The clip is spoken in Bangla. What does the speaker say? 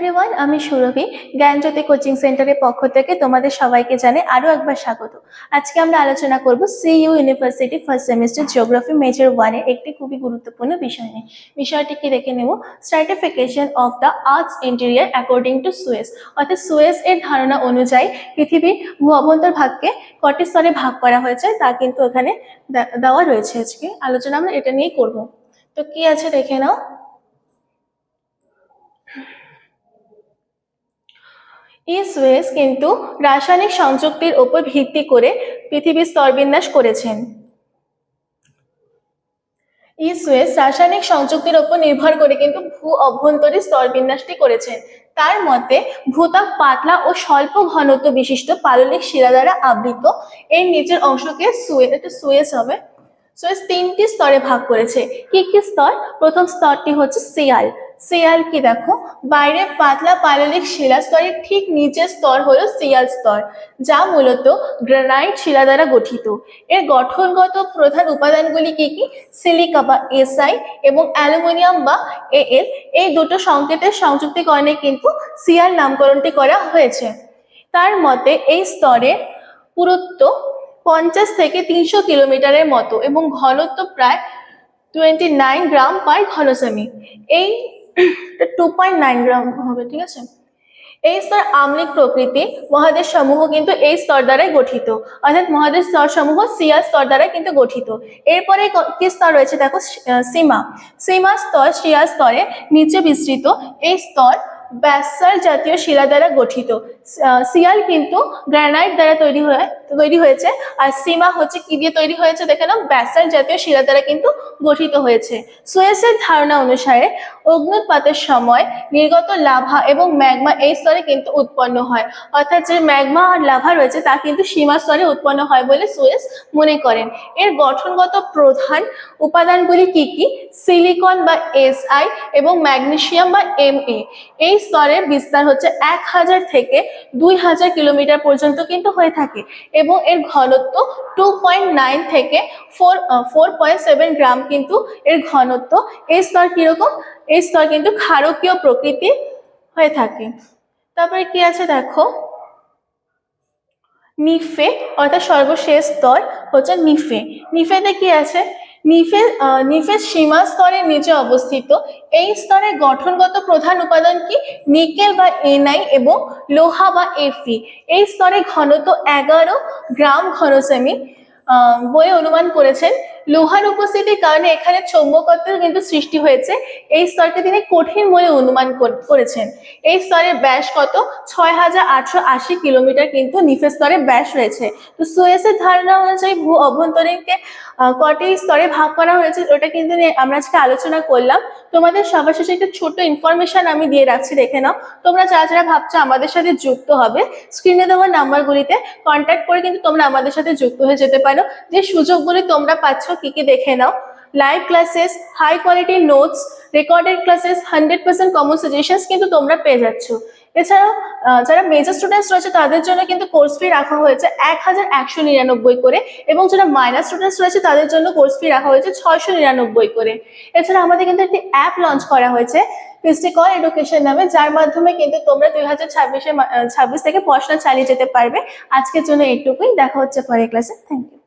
এভরিওয়ান আমি সুরভি, জ্ঞানজ্যোতি কোচিং সেন্টারের পক্ষ থেকে তোমাদের সবাইকে জানাই আরও একবার স্বাগত। আজকে আমরা আলোচনা করব CU university first semester geography major ওয়ানের একটি খুবই গুরুত্বপূর্ণ বিষয় নিয়ে। বিষয়টিকে দেখে নেব certification of the arts interior according to Suess অর্থাৎ সুয়েস এর ধারণা অনুযায়ী পৃথিবীর ভূ অভ্যন্তর ভাগকে কটি স্তরে ভাগ করা হয়েছে তা কিন্তু এখানে দেওয়া রয়েছে আজকে। আলোচনা আমরা এটা নিয়েই করব। তো কি আছে দেখে নাও। ইসওয়েস কিন্তু রাসায়নিক সংযুক্তির উপর ভিত্তি করে পৃথিবীর স্তরবিন্যাস করেছেন। ইসওয়েস রাসায়নিক সংযুক্তির উপর নির্ভর করে কিন্তু ভূ অভ্যন্তরীণ স্তরবিন্যাসটি করেছেন। তার মতে ভূত্বক পাতলা ও স্বল্প ঘনত্ব বিশিষ্ট পাললিক শিলা দ্বারা আবৃত। এর নিচের অংশকে সুয়ে, এটা সুয়েস হবে। সুয়েস তিনটি স্তরে ভাগ করেছে। কি কি স্তর? প্রথম স্তরটি হচ্ছে সিয়াল সিয়াল কি দেখো? বাইরে পাতলা পাললিক শিলা স্তরের ঠিক নিচের স্তর হলো সিয়াল স্তর, যা মূলত গ্রানাইট শিলা দ্বারা গঠিত। এর গঠনগত প্রধান উপাদানগুলি কি কি? সিলিকা বা এসআই এবং অ্যালুমিনিয়াম বা এএল। এই দুটো সংকেতের সংযুক্তিকরণে কিন্তু সিয়াল নামকরণটি করা হয়েছে। তার মতে, এই স্তরের পুরুত্ব পঞ্চাশ থেকে তিনশো কিলোমিটারের মতো এবং ঘনত্ব প্রায় টোয়েন্টি নাইন গ্রাম পার ঘনসেমি এই টু পয়েন্ট নাইন গ্রাম হবে, ঠিক আছে? এই স্তর আম্লিক প্রকৃতি মহাদেশ সমূহ কিন্তু এই স্তর দ্বারাই গঠিত। অর্থাৎ মহাদেশ স্তর সমূহ সিয়া স্তর দ্বারাই কিন্তু গঠিত। এরপরে ক- স্তর রয়েছে? দেখো সীমা। সীমা স্তর সিয়া স্তরে নিচে বিস্তৃত এই স্তর ব্যাসাল জাতীয় শিলা দ্বারা গঠিত। সিয়াল কিন্তু গ্রানাইট দ্বারা তৈরি হয়ে, তৈরি হয়েছে। আর সীমা হচ্ছে কি দিয়ে তৈরি হয়েছে দেখে নাও। ব্যাসাল জাতীয় শিলা দ্বারা কিন্তু গঠিত হয়েছে। সুয়েসের ধারণা অনুসারে অগ্নুৎপাতের সময় নির্গত লাভা এবং ম্যাগমা এই স্তরে কিন্তু উৎপন্ন হয়। অর্থাৎ যে ম্যাগমা আর লাভা রয়েছে, তা কিন্তু সীমা স্তরে উৎপন্ন হয় বলে সুয়েস মনে করেন। এর গঠনগত প্রধান উপাদানগুলি কি কি? সিলিকন বা এসআই এবং ম্যাগনেসিয়াম বা এম এই স্তরের বিস্তার হচ্ছে এক হাজার থেকে দুই হাজার কিলোমিটার পর্যন্ত কিন্তু হয়ে থাকে এবং এর ঘনত্ব টু পয়েন্ট নাইন থেকে four four point seven gram কিন্তু এর ঘনত্ব। এই স্তর কীরকম? এই স্তর কিন্তু ক্ষারকীয় প্রকৃতির হয়ে থাকে। তারপরে কি আছে দেখো? নিফে, অর্থাৎ সর্বশেষ স্তর হচ্ছে নিফে। নিফেতে কি আছে? নিফে আহ, নিফের সীমা স্তরের নিচে অবস্থিত। এই স্তরের গঠনগত প্রধান উপাদান কি? নিকেল বা এনআই এবং লোহা বা এফি এই স্তরে ঘনত্ব এগারো গ্রাম ঘনসেমি বলে অনুমান করেছেন। লোহার উপস্থিতির কারণে এখানে চৌম্বকত্বের কিন্তু সৃষ্টি হয়েছে। এই স্তরকে তিনি কঠিন বলে অনুমান করেছেন। এই স্তরের ব্যাস কত? ছয় হাজার আটশো আশি কিলোমিটার কিন্তু নিফের স্তরে ব্যাস রয়েছে। তো সুয়েসের ধারণা অনুযায়ী ভূ অভ্যন্তরীণকে কটি স্তরে ভাগ করা হয়েছে ওটা কিন্তু আমরা আজকে আলোচনা করলাম। তোমাদের সবার শেষে একটা ছোট ইনফরমেশন আমি দিয়ে রাখছি, দেখে নাও। তোমরা যারা যারা ভাবছ আমাদের সাথে যুক্ত হবে স্ক্রিনে দেওয়া নাম্বারগুলিতে কন্ট্যাক্ট করে কিন্তু তোমরা আমাদের সাথে যুক্ত হয়ে যেতে পারো। যে সুযোগগুলি তোমরা পাচ্ছ কি কি দেখে নাও? Live classes high quality notes recorded classes hundred percent common suggestions কিন্তু তোমরা পেয়ে যাচ্ছ। এছাড়াও যারা মেজর স্টুডেন্টস রয়েছে, তাদের জন্য কিন্তু কোর্স ফি রাখা হয়েছে এক হাজার একশো নিরানব্বই করে এবং যারা মাইনার স্টুডেন্টস রয়েছে, তাদের জন্য কোর্স ফি রাখা হয়েছে ছয়শো নিরানব্বই করে। এছাড়া আমাদের কিন্তু একটি অ্যাপ লঞ্চ করা হয়েছে ফিস্টিকল এডুকেশন নামে, যার মাধ্যমে কিন্তু তোমরা দুই হাজার ছাব্বিশে ছাব্বিশ থেকে পড়াশোনা চালিয়ে যেতে পারবে। আজকের জন্য এইটুকুই। দেখা হচ্ছে পরের ক্লাসে থ্যাংক ইউ